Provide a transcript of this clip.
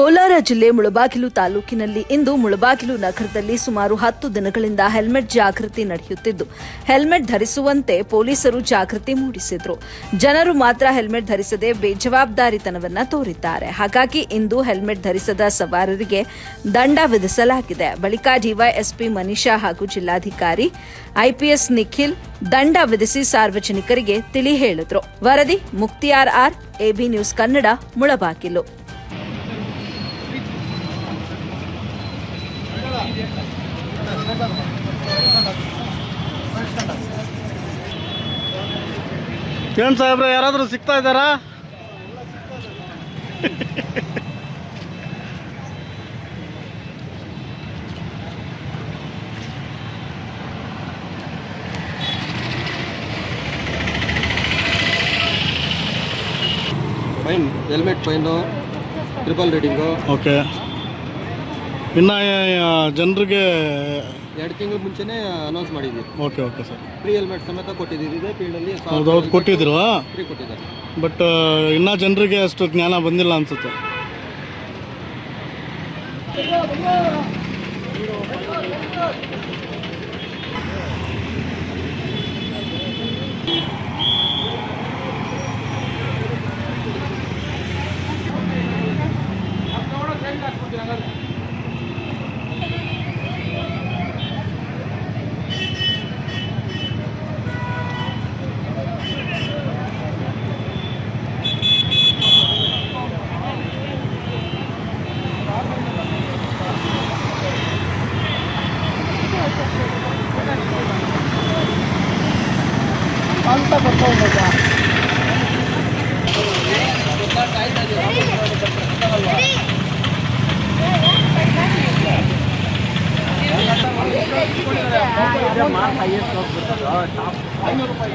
ಕೋಲಾರ ಜಿಲ್ಲೆ ಮುಳಬಾಗಿಲು ತಾಲೂಕಿನಲ್ಲಿ ಇಂದು ಮುಳಬಾಗಿಲು ನಗರದಲ್ಲಿ ಸುಮಾರು ಹತ್ತು ದಿನಗಳಿಂದ ಹೆಲ್ಮೆಟ್ ಜಾಗೃತಿ ನಡೆಯುತ್ತಿದ್ದು, ಹೆಲ್ಮೆಟ್ ಧರಿಸುವಂತೆ ಪೊಲೀಸರು ಜಾಗೃತಿ ಮೂಡಿಸಿದ್ರು. ಜನರು ಮಾತ್ರ ಹೆಲ್ಮೆಟ್ ಧರಿಸದೆ ಬೇಜವಾಬ್ದಾರಿತನವನ್ನ ತೋರಿದ್ದಾರೆ. ಹಾಗಾಗಿ ಇಂದು ಹೆಲ್ಮೆಟ್ ಧರಿಸದ ಸವಾರರಿಗೆ ದಂಡ ವಿಧಿಸಲಾಗಿದೆ. ಬಳಿಕ ಡಿವೈಎಸ್ಪಿ ಮನೀಷಾ ಹಾಗೂ ಜಿಲ್ಲಾಧಿಕಾರಿ ಐಪಿಎಸ್ ನಿಖಿಲ್ ದಂಡ ವಿಧಿಸಿ ಸಾರ್ವಜನಿಕರಿಗೆ ತಿಳಿ ಹೇಳಿದ್ರು. ವರದಿ Mukhtiyar R, AB news Kannada, Mulbagal. ಏನ್ ಸಾಹೇಬ್ರೆ ಯಾರಾದ್ರೂ ಸಿಗ್ತಾ ಇದ್ದಾರಾ? Fine helmet fine triple riding okay ಇನ್ನು ಜನರಿಗೆ ಎರಡು ತಿಂಗಳ ಮುಂಚೆನೇ ಅನೌನ್ಸ್ ಮಾಡಿದ್ವಿ. Okay okay sir. Free helmet ಸಮೇತ ಕೊಟ್ಟಿದ್ದೀವಿ ಇದೇ ಫೀಲ್ಡಲ್ಲಿ ಕೊಟ್ಟಿದ್ರು ಫ್ರೀ ಕೊಟ್ಟಿದ್ದಾರೆ? ಬಟ್ ಇನ್ನೂ ಜನರಿಗೆ ಅಷ್ಟು ಜ್ಞಾನ ಬಂದಿಲ್ಲ ಅನ್ಸುತ್ತೆ. ರೂಪಾಯಿ